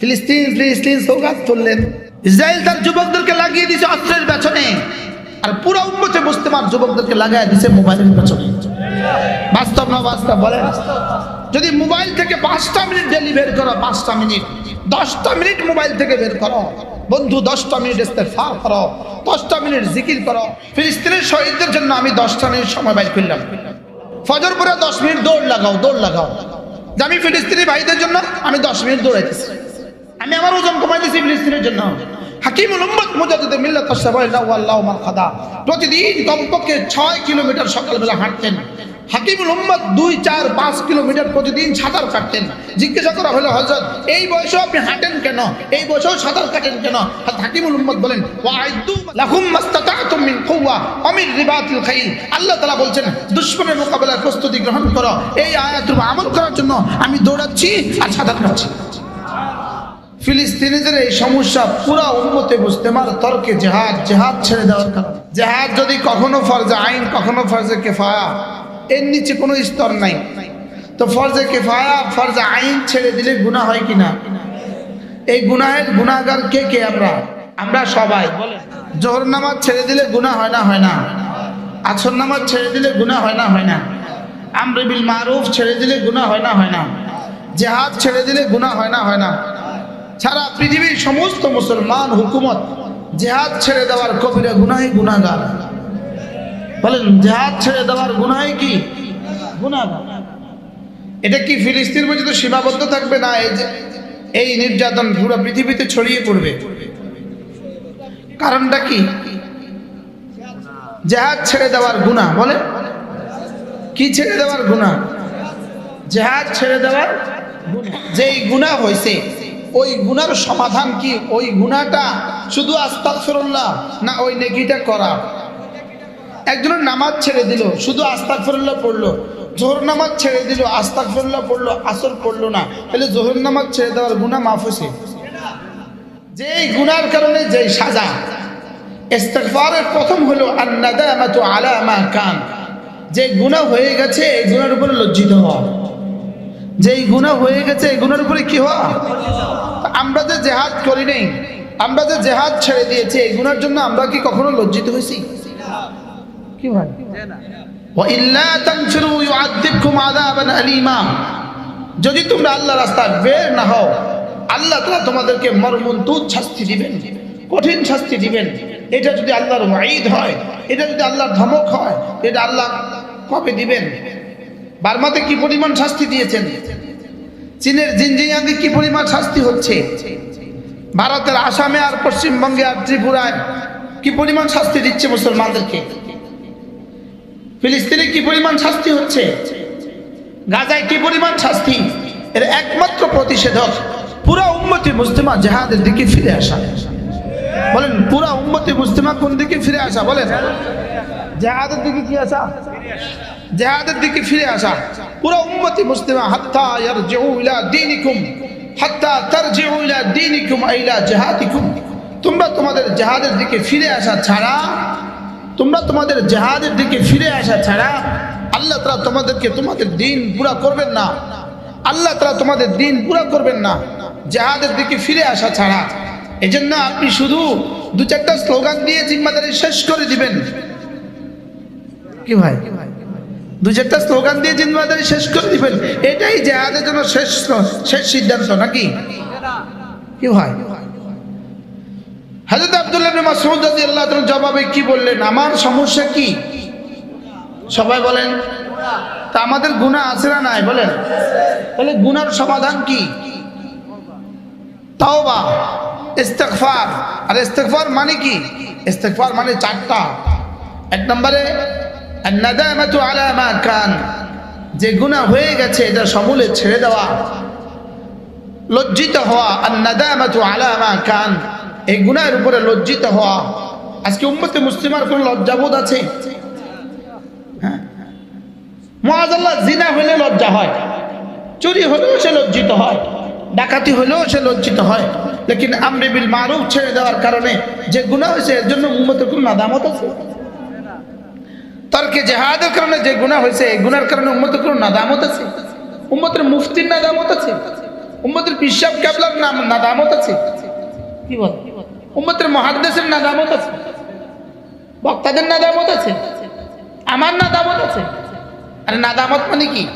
ফিলিস্তিন ফিলিস্তিন সৌগাত তুললেন ইসরায়েল তার যুবকদেরকে লাগিয়ে দিয়েছে অস্ত্রের পেছনে। আর পুরো উন্মতে মুসলিমান যুবকদেরকে লাগাই দিয়েছে মোবাইলের পেছনে। বাস্তব না বাস্তব, বলেন। যদি মোবাইল থেকে পাঁচটা মিনিট ডেলি বের করো, পাঁচটা মিনিট। দশটা মিনিট মোবাইল থেকে বের করো। বন্ধু, দশটা মিনিট ইস্তেফা করো। দশটা মিনিট জিকির করো। ফিলিস্তিনের শহীদদের জন্য আমি দশটা মিনিট সময় বাইর করলাম। ফজর পরে দশ মিনিট দৌড় লাগাও দৌড় লাগাও। যে আমি ফিলিস্তিনি ভাইদের জন্য আমি দশ মিনিট দৌড়াইতেছি। আমি আমার ওজন কমাই দিয়েছি ফিলিস্তিনের জন্য। হাকিমুল উম্মত মুজাদ্দিদ মিল্লাত আশ-শাবাইল্লাহ ওয়াল্লাহু মান খাদা। প্রতিদিন কমপক্ষে ছয় কিলোমিটার সকালবেলা হাঁটতেন। হাকিমুল উম্মত দুই, চার, পাঁচ কিলোমিটার প্রতিদিন সাঁতার কাটতেন। জিজ্ঞাসা করা হলো হজরত এই বয়সেও আপনি হাঁটেন কেন? এই বয়সেও সাঁতার কাটেন কেন? হাকিমুল উম্মত বলেন আমির রিবাতিল খাইল। আল্লাহ তাআলা বলছেন, দুশমনের মোকাবেলার প্রস্তুতি গ্রহণ করো। এই উপর আমল করার জন্য আমি দৌড়াচ্ছি আর সাঁতার কাটছি। ফিলিস্তিনিদের এই সমস্যা পুরা উন্মতে মুসলিমার তর্কে জেহাদ জেহাদ ছেড়ে দেওয়ার কারণ। জেহাদ যদি কখনো ফরজে আইন, কখনো ফরজে কেফায়া, এর নিচে কোনো স্তর নাই। তো ফরজে কেফায়া, ফরজে আইন ছেড়ে দিলে গুনাহ হয় কিনা? এই গুনাহের গুনাহগার কে কে আমরা? আমরা সবাই। জোহর নামাজ ছেড়ে দিলে গুনাহ হয় না হয় না। আসর নামাজ ছেড়ে দিলে গুনাহ হয় না হয় না। আমরে বিল মারুফ ছেড়ে দিলে গুনাহ হয় না হয় না। জেহাদ ছেড়ে দিলে গুনাহ হয় না হয় না। পৃথিবীর সমস্ত মুসলমান হুকুমত জেহাদ ছেড়ে দেওয়ার কবিরা গুনাহি গুনাগার বলেন, জেহাদ ছেড়ে দেওয়ার গুনাহি কি? গুনাগার এটা কি ফিলিস্তিন পর্যন্ত সীমাবদ্ধ থাকবে না এই যে এই নির্যাতন পুরো পৃথিবীতে ছড়িয়ে পড়বে? কারণটা কি? জেহাদ ছেড়ে দেওয়ার গুণা বলে কি ছেড়ে দেওয়ার গুণা জেহাদ ছেড়ে দেওয়ার যেই গুণা হয়েছে ওই গুনার সমাধান কি? ওই গুণাটা শুধু আস্তাগফিরুল্লাহ না ওই নেকিটা করা? একজনের নামাজ ছেড়ে দিল, শুধু আস্তাগফিরুল্লাহ পড়ল। জোহর নামাজ ছেড়ে দিল, আস্তাগফিরুল্লাহ পড়ল, আসর পড়ল না। তাহলে জোহর নামাজ ছেড়ে দেওয়ার গুনাহ মাফ হয়েছে? যেই গুনার কারণে যেই সাজা। ইস্তেগফারের প্রথম হলো আন্নাদামাতু আলা মা কান। যে গুনাহ হয়ে গেছে, এই গুনার উপরে লজ্জিত হওয়া। যে এই গুণা হয়ে গেছে এই গুণের উপরে কি হওয়া? আমরা যে জেহাদ করি নেই আমরা যে জেহাদ ছেড়ে দিয়েছি এই গুণার জন্য আমরা কি কখনো লজ্জিত হয়েছি কি ভাই? যদি তোমরা আল্লাহ রাস্তা বের না হও আল্লাহ তালা তোমাদেরকে মর্মন্তুদ শাস্তি দিবেন কঠিন শাস্তি দিবেন। এটা যদি আল্লাহর মাইদ হয় এটা যদি আল্লাহর ধমক হয় এটা আল্লাহ কবে দিবেন? বার্মাতে কি পরিমাণ শাস্তি দিয়েছেন? চীনের জিনজিয়াংয়ে কি পরিমাণ শাস্তি হচ্ছে? ভারতের আসামে আর পশ্চিমবঙ্গে আর ত্রিপুরায় কি পরিমাণ শাস্তি দিচ্ছে মুসলমানদেরকে? ফিলিস্তিনে কি পরিমাণ শাস্তি হচ্ছে? গাজায় কি পরিমাণ শাস্তি? এর একমাত্র প্রতিষেধক পুরা উম্মতি মুসলিমা জেহাদের দিকে ফিরে আসা। বলেন পুরা উম্মতি মুসলিমা কোন দিকে ফিরে আসা? বলেন। জেহাদের দিকে কি আসা? জেহাদের দিকে ফিরে আসা। পুরা উম্মতি মুস্তিমা হাত্তা ইয়ারজিউ ইলা দীনিকুম হাত্তা তারজিউ ইলা দীনিকুম ইলা জিহাদিকুম। তোমরা তোমাদের জেহাদের দিকে ফিরে আসা ছাড়া তোমরা তোমাদের জেহাদের দিকে ফিরে আসা ছাড়া আল্লাহ তারা তোমাদেরকে তোমাদের দিন পুরা করবেন না। আল্লাহ তারা তোমাদের দিন পুরা করবেন না। জেহাদের দিকে ফিরে আসা ছাড়া এজন্য আপনি শুধু দু চারটা স্লোগান দিয়ে জিম্মাদারি শেষ করে দিবেন। কি ভাই? দু চারটা স্লোগান দিয়ে জিম্মাদারি শেষ করে দিবেন। এটাই জেহাদের জন্য শেষ শেষ সিদ্ধান্ত নাকি? কি ভাই? হাজরত আব্দুল্লাহ মাসউদ রাদিয়াল্লাহু তাআলা জবাবে কি বললেন? আমার সমস্যা কি? সবাই বলেন। তা আমাদের গুনাহ আছে না নাই? বলেন। তাহলে গুনার সমাধান কি? তাওবা। ইস্তেগফার। আর ইস্তেগফার মানে কি? ইস্তেগফার মানে চারটা। এক নম্বরে কান যে গুনাহ হয়ে গেছে, এটা সমূলে ছেড়ে দেওয়া। লজ্জিত হওয়া আর নাদামাতু আলা মা কান এই গুনাহের উপরে লজ্জিত হওয়া। আজকে উম্মতে মুসলিমার কোন লজ্জাবোধ আছে? হ্যাঁ? জিনা হলে লজ্জা হয়। চুরি হলেও সে লজ্জিত হয়। ডাকাতি হলেও সে লজ্জিত হয়। লেকিন আমরে বিল মারুফ ছেড়ে দেওয়ার কারণে যে গুণা হয়েছে এর জন্য উম্মতের কোন নাদামত আছে? তর্কে জেহাদের কারণে যে গুণা হয়েছে এই গুনার কারণে উম্মতের কোন নাদামত আছে? উম্মতের মুফতির নাদামত আছে? উম্মতের পিসাব ক্যাবলার নাম নাদামত আছে? কি বল? উম্মতের মহাদ্দেশের নাদামত আছে? বক্তাদের নাদামত আছে? আমার নাদামত আছে? আরে নাদামত মানে কি?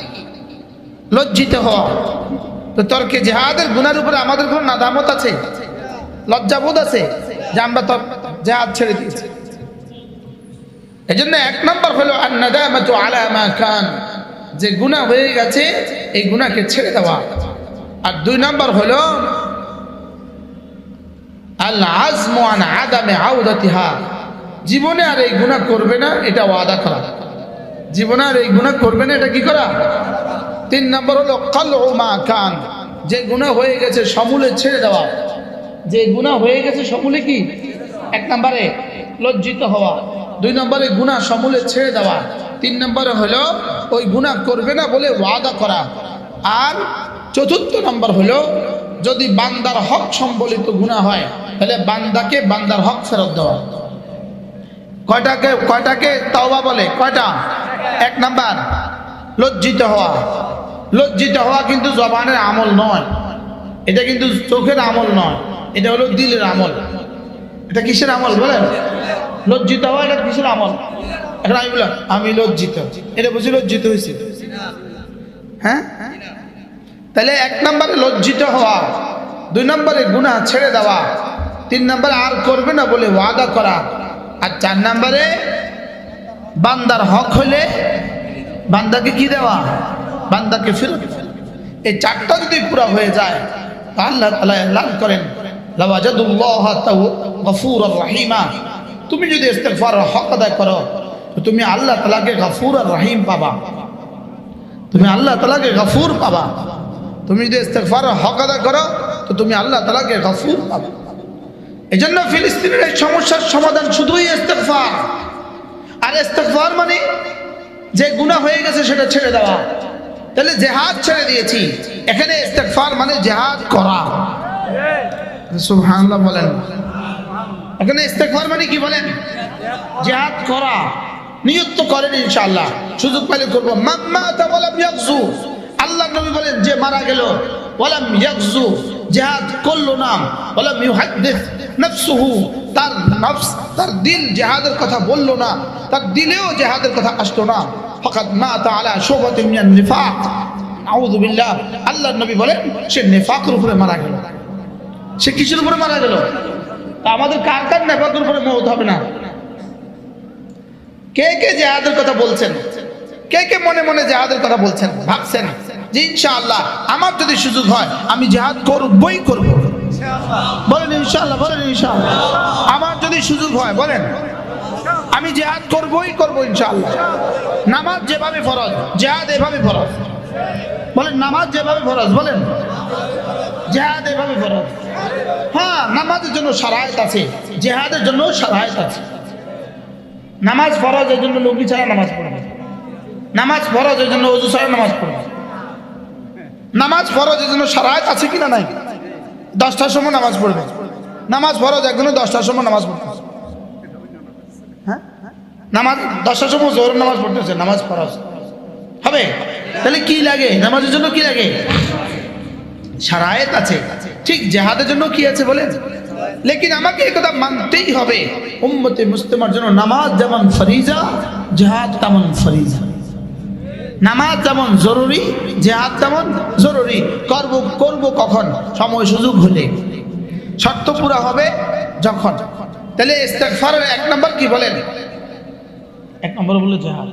লজ্জিত হওয়া। তো তর্কে জেহাদের গুনার উপরে আমাদের কোনো নাদামত আছে? লজ্জাবোধ আছে যে আমরা জেহাদ ছেড়ে দিয়েছি। এই জন্য এক নম্বর হলো আর যে গুনাহ হয়ে গেছে, এই গুণাকে ছেড়ে দেওয়া। আর দুই নম্বর হলো জীবনে আর এই গুনাহ করবে না, এটা ওয়াদা করা। জীবনে আর এই গুনাহ করবে না, এটা কি করা? তিন নম্বর হলো কাল ও মা কান। যে গুনাহ হয়ে গেছে সমূলে ছেড়ে দেওয়া। যে গুনাহ হয়ে গেছে সমূলে কি? এক নম্বরে লজ্জিত হওয়া। দুই নম্বরে গুনাহ সমূলে ছেড়ে দেওয়া। তিন নম্বরে হলো, ওই গুনাহ করবে না বলে ওয়াদা করা। আর চতুর্থ নম্বর হলো, যদি বান্দার হক সম্বলিত গুনাহ হয়, তাহলে বান্দাকে বান্দার হক ফেরত দেওয়া। কয়টাকে কয়টাকে তাওবা বলে? কয়টা? এক নাম্বার, লজ্জিত হওয়া। লজ্জিত হওয়া কিন্তু জবানের আমল নয়। এটা কিন্তু চোখের আমল নয়। এটা হলো দিলের আমল। এটা কিসের আমল বলেন? লজ্জিত হওয়া এটা কিসের আমল? এখন আমি বললাম, আমি লজ্জিত। এটা বুঝি লজ্জিত হয়েছে হ্যাঁ? তাহলে এক নম্বরে লজ্জিত হওয়া, দুই নম্বরে গুনাহ ছেড়ে দেওয়া, তিন নম্বরে আর করবে না বলে ওয়াদা করা, আর চার নম্বরে বান্দার হক হলে বান্দাকে কি দেওয়া? বান্দাকে ফেরত। এই চারটা যদি পুরা হয়ে যায় আল্লাহ তালা এলান করেন রাহিমা। তুমি যদি ইস্তেগফার হক আদায় করো তুমি আল্লাহ তালাকে গফুর আর রহিম পাবা। তুমি আল্লাহ তালাকে গফুর পাবা। তুমি যদি ইস্তেগফার হক আদায় করো, তো তুমি আল্লাহ তালাকে গফুর পাবা। এই জন্য ফিলিস্তিনের এই সমস্যার সমাধান শুধুই ইস্তেগফার। আর ইস্তেগফার মানে যে গুনাহ হয়ে গেছে সেটা ছেড়ে দেওয়া। তাহলে জেহাদ ছেড়ে দিয়েছি। এখানে ইস্তেগফার মানে জেহাদ করা। সুবহানাল্লাহ বলেন। এখানে ইস্তেগফার মানে কি বলেন? জেহাদ করা। নিয়ত তো করেন ইনশাআল্লাহ। সুযোগ পেলে করব। আল্লাহ নবী বলেন, যে মারা গেল, ওয়ালাম ইয়াকজু জেহাদ করল না। ওয়ালাম ইউহাদ্দিস নফসুহু। তার নফস, তার দিল জেহাদের কথা বলল না। তার দিলেও জেহাদের কথা আসলো না। ফাকাদ মা তাআলা শুবাতুম মিনান নিফাক। আউযু বিল্লাহ। আল্লাহ নবী বলেন, সে নিফাকের উপরে মারা গেল। সে কিসের উপরে মারা গেল? আমাদের কার কার নেফাকের উপরে মৌত হবে না? কে কে জেহাদের কথা বলছেন? কে কে মনে মনে জেহাদের কথা বলছেন? ভাবছেন যে ইনশাআল্লাহ আমার যদি সুযোগ হয়, আমি জেহাদ করবই করব বলেন ইনশাআল্লাহ বলেন ইনশাআল্লাহ। আমার যদি সুযোগ হয়, বলেন। আমি জেহাদ করবই, করব ইনশাআল্লাহ। নামাজ যেভাবে ফরজ, জেহাদ এভাবে ফরজ। বলেন, নামাজ যেভাবে ফরজ, বলেন। জেহাদ এভাবে ফরজ। হ্যাঁ নামাজের জন্য সারায়ত আছে, জেহাদের জন্য সারায়ত আছে। নামাজ ফরজের জন্য লুঙ্গি ছাড়া নামাজ পড়বে নামাজ ফরজের জন্য অজু ছাড়া নামাজ পড়বে নামাজ ফরজের জন্য সারায়ত আছে কিনা নাই? দশটার সময় নামাজ পড়বে। নামাজ ফরজ একজনে দশটার সময় নামাজ পড়বে নামাজ, দশটার সময় জোর নামাজ পড়তেছে নামাজ ফরজ। হবে? তাহলে কি লাগে? নামাজের জন্য কি লাগে? সারায়ত আছে। ঠিক জেহাদের জন্য কি আছে বলেন? লেকিন আমাকে একথা মানতেই হবে। উম্মতে মুসলিমার জন্য নামাজ যেমন ফরিজা, জেহাদ তেমন ফরিজা। নামাজ যেমন জরুরি, জেহাদ তেমন জরুরি। করব করব কখন? সময় সুযোগ হলে। শর্ত পুরা হবে যখন। তাহলে এক নম্বর কি বলেন? এক নম্বর বলে জেহাদ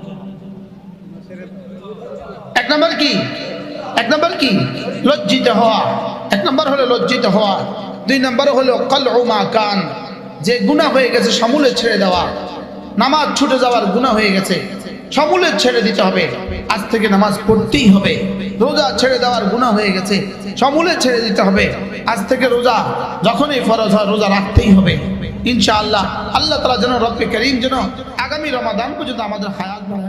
এক নম্বর কি? এক নম্বর কি? লজ্জিত হওয়া। এক নম্বর হলো লজ্জিত হওয়া। দুই নম্বর হলো কল মা কান। যে গুণা হয়ে গেছে, সমূলে ছেড়ে দেওয়া। নামাজ ছুটে যাওয়ার গুণা হয়ে গেছে, সমূলে ছেড়ে দিতে হবে। আজ থেকে নামাজ পড়তেই হবে। রোজা ছেড়ে দেওয়ার গুণা হয়ে গেছে, সমূলে ছেড়ে দিতে হবে। আজ থেকে রোজা যখনই ফরজ হয়, রোজা রাখতেই হবে। ইনশাআল্লাহ আল্লাহ তালা যেন রব্বে করিম যেন আগামী রমাদান পর্যন্ত আমাদের হায়াত বাড়ায়।